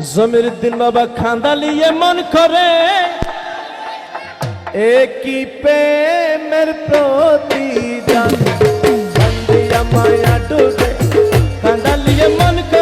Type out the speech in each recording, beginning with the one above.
জমির দিন বাবা খান্দালিয়ে মন করে। একই প্রেমের প্রতিদান। মায়া ডুবে খান্দালিয়ে মন করে।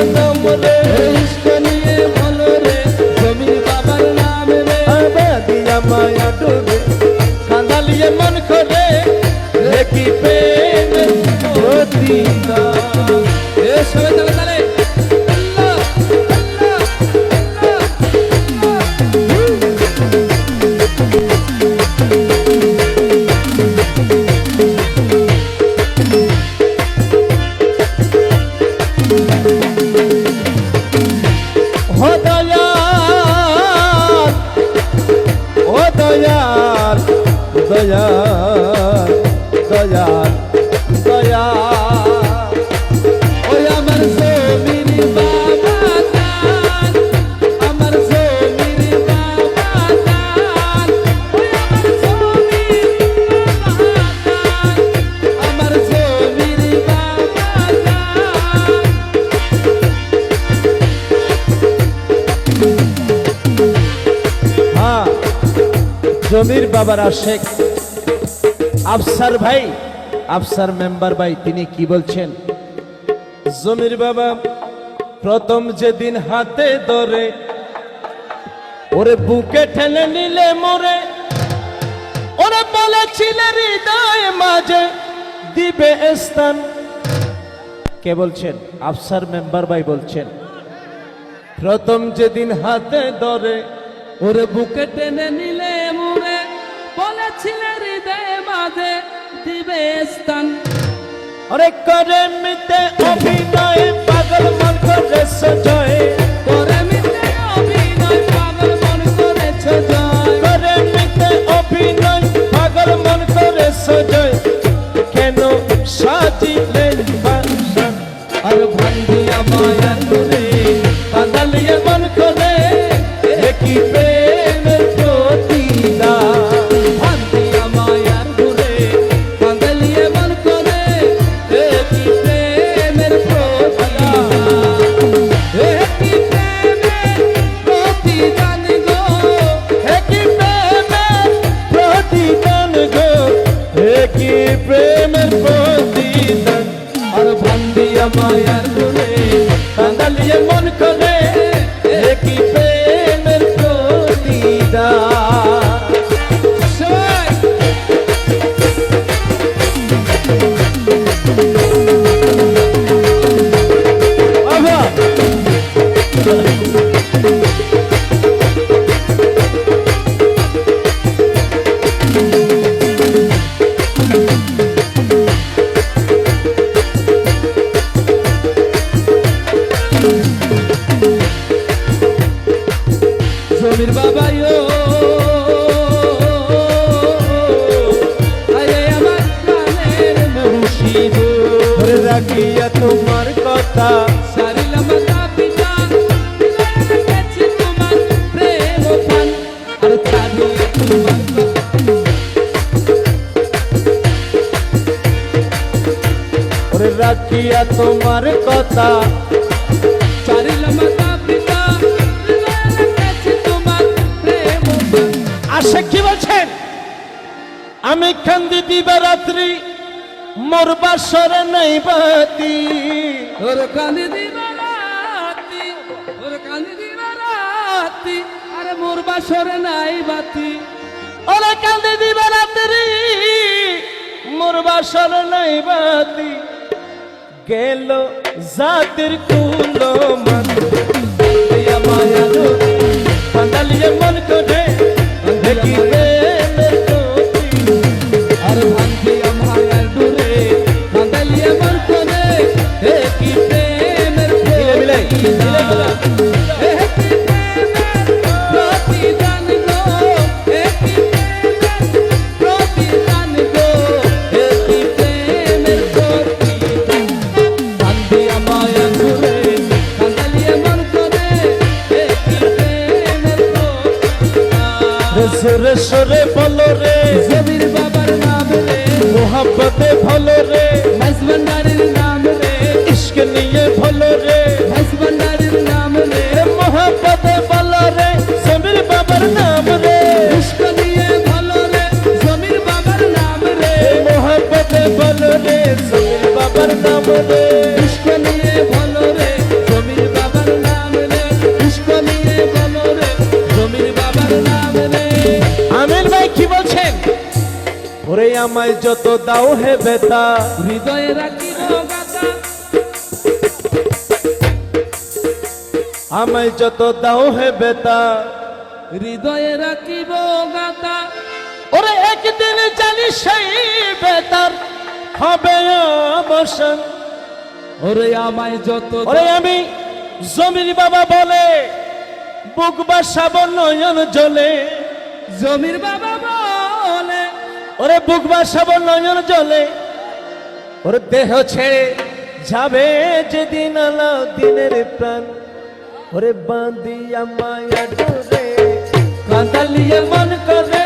Thank. দয়াল দয়াল। ওই জমির হ্যাঁ, বাবার আশেখ আফসার ভাই আফসার মেম্বার ভাই তিনি কি বলছেন? জমির বাবা প্রথম যেদিন হাতে ধরে ওরে বুকে ঠেলে নিলে মরে ওরে বলেছিলে হৃদয় মাঝে দিবে স্থান। কে বলছেন? আফসার মেম্বার ভাই বলছেন। প্রথম যেদিন হাতে ধরে ওরে বুকে টেনে নিলে মরে বলেছিলে হৃদয় রাধে দিবে স্থান। অরে করে মিতে অভিনয় পাগল মন করে সজয়ে দিয়া তোমার কথা। সারিলাম তোমার প্রেম আর ছাড়িয়ে তোমার ওরে রাখিয়া তোমার কথা। আর সে কি বলছেন? আমি রাত্রি মোর বাসরে নাই বাতি। ওর কান্দি দিবা রাতি ওর কান্দি দিবা রাতি আরে মোর বাসরে নাই বাতি। ওরে কান্দি দিবা রাত্রি মোর বাসরে নাই বাতি। গেল জাতির কুলো মান মায়া মন করে বাবার নাম রে। ইশক নিয়ে ভালো রে জমির বাবার নাম রে। ইশক নিয়ে ভালো রে জমির বাবার নাম রে। আমির ভাই কি বলছেন? ওরে আমায় যত দাও হে বেতা। হৃদয়ে রাখিব গাথা। আমায় যত দাও হে বেতা। হৃদয়ে রাখিব গাথা। ওরে একদিন জানি সেই বেতার হবে অবসান ওরে আমায় যত ওরে আমি জমির বাবা বলে বুক বাসাবো নয়ন জলে। জমির বাবা বলে ওরে বুক বাসাবো নয়ন জলে। ওরে দেহ ছেড়ে যাবে যেদিন আলো দিনের প্রাণ। ওরে বাঁধিয়া মায়া ডোরে কাঁদালিয়ে মন করে